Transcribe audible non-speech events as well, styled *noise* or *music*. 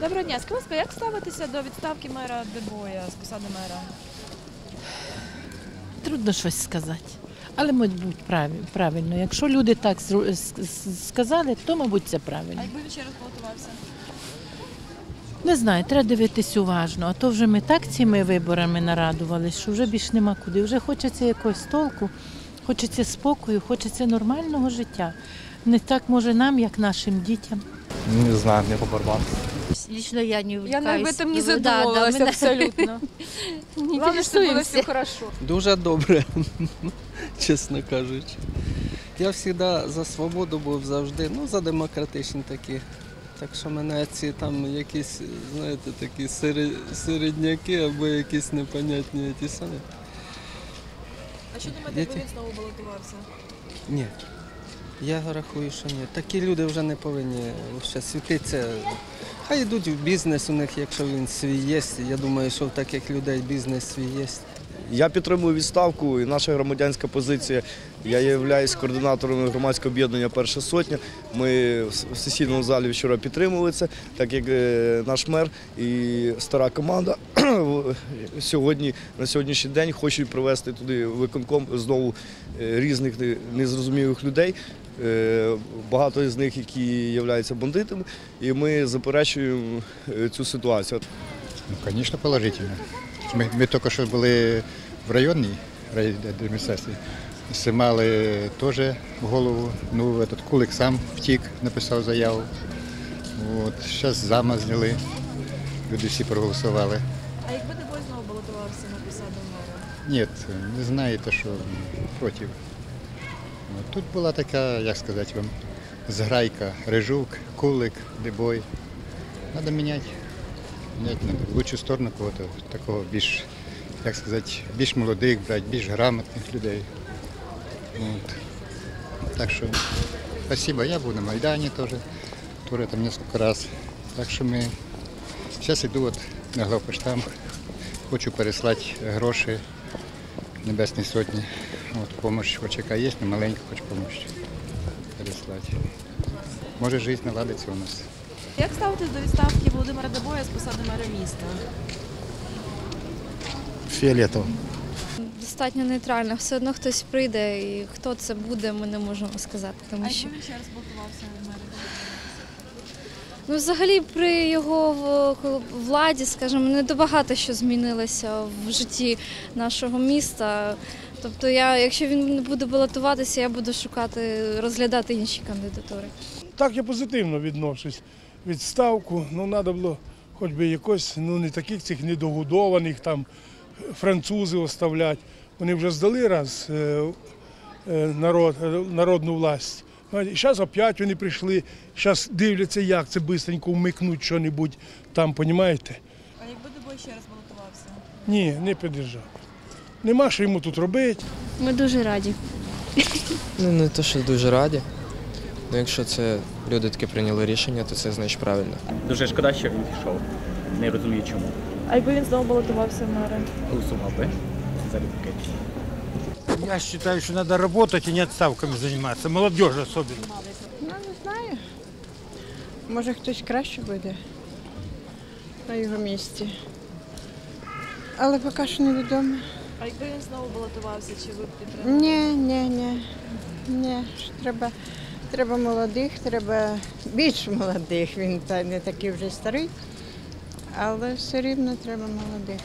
Доброго дня. Скажіть, ласка, як ставитися до відставки мера Дебоя з посади мера? Трудно щось сказати. Але, мабуть, правильно. Якщо люди так сказали, то, мабуть, це правильно. А якби він ще раз балотувався? Не знаю, треба дивитись уважно. А то вже ми так цими виборами нарадувалися, що вже більш нема куди. Вже хочеться якогось толку, хочеться спокою, хочеться нормального життя. Не так може нам, як нашим дітям. Не знаю, не поборвав. Лично я не Я увлекаюсь. на этом не Ну, да, да, задумывалась мы на- абсолютно. *laughs* Не Главное, чтобы было все интересуемся. хорошо. Дуже добре, *laughs* чесно кажучи. Я завжди за свободу був завжди, ну за демократичні такі. Так що мене ці там якісь, знаєте, такі серед- середняки або якісь непонятні ті самі. А що думаєте, якби Діти? він знову балотувався? Ні. Я рахую, що ні. Такі люди вже не повинні ще світитися. Хай йдуть в бізнес у них, якщо він свій є. Я думаю, що в таких людей бізнес свій є. Я підтримую відставку і наша громадянська позиція. Я являюсь координатором громадського об'єднання Перша сотня. Ми в сесійному залі вчора підтримували це, так як е, наш мер і стара команда сьогодні на сьогоднішній день хочуть привести туди виконком знову е, різних незрозумілих людей. Е, Багато з них, які являються бандитами, і ми заперечуємо е, цю ситуацію. Ну, конечно, положительно. Ми, ми тільки що були в районній адміністрації, знімали теж голову. Ну, этот кулик сам втік, написав заяву. От, зараз зама зняли. Люди всі проголосували. А якби Дебой знову балотувався на посаду мера? Ні, не знаєте, що проти. Тут була така, як сказати вам, зграйка, режук, кулик, дебой. Треба міняти. Міняти треба. В лучшу сторону кого-то, такого більш, як сказати, більш молодих брати, більш грамотних людей. От. Так що спасибо. Я був на Майдані теж, теж там кілька разів. Так що ми зараз йду от на главпоштамп. Хочу переслати гроші Небесній Сотні. От, помощь, хоч яка є, не маленька, хоч помощь переслати. Може, життя наладиться у нас. Як ставитись до відставки Володимира Дебоя з посади мера міста? Фіолетово. Достатньо нейтрально. Все одно хтось прийде, і хто це буде, ми не можемо сказати. Тому А що він ще раз балотувався на мера? Ну, взагалі при його владі, скажімо, не до багато що змінилося в житті нашого міста. Тобто, я, якщо він не буде балотуватися, я буду шукати, розглядати інші кандидатури. Так я позитивно відношусь. Відставку, ну треба було хоч би якось, ну не таких цих недогодованих там французів оставляти. Вони вже здали раз е, е, народ, е, народну власть. Зараз опять вони прийшли, зараз дивляться, як це швидко вмикнуть що-небудь там, розумієте? А якби Дебой ще раз балотувався? Ні, не піддержав. Нема що йому тут робити. Ми дуже раді. Ну, не то, що дуже раді. Ну, якщо це люди таке прийняли рішення, то це значить правильно. Дуже шкода, що він пішов. Не розумію чому. А якби він знову балотувався в мери? Голосував би за Любки. Я считаю, что надо работать и не отставками заниматься. Молодежь особенно. Ну, не знаю. Може хтось краще буде на його місці. Але поки що невідомо. А якби він знову балотувався, чи ви б підтримали? Ні, ні, ні. Ні. ж Треба, треба молодих, треба більш молодих. Він та не такий вже старий, але все рівно треба молодих.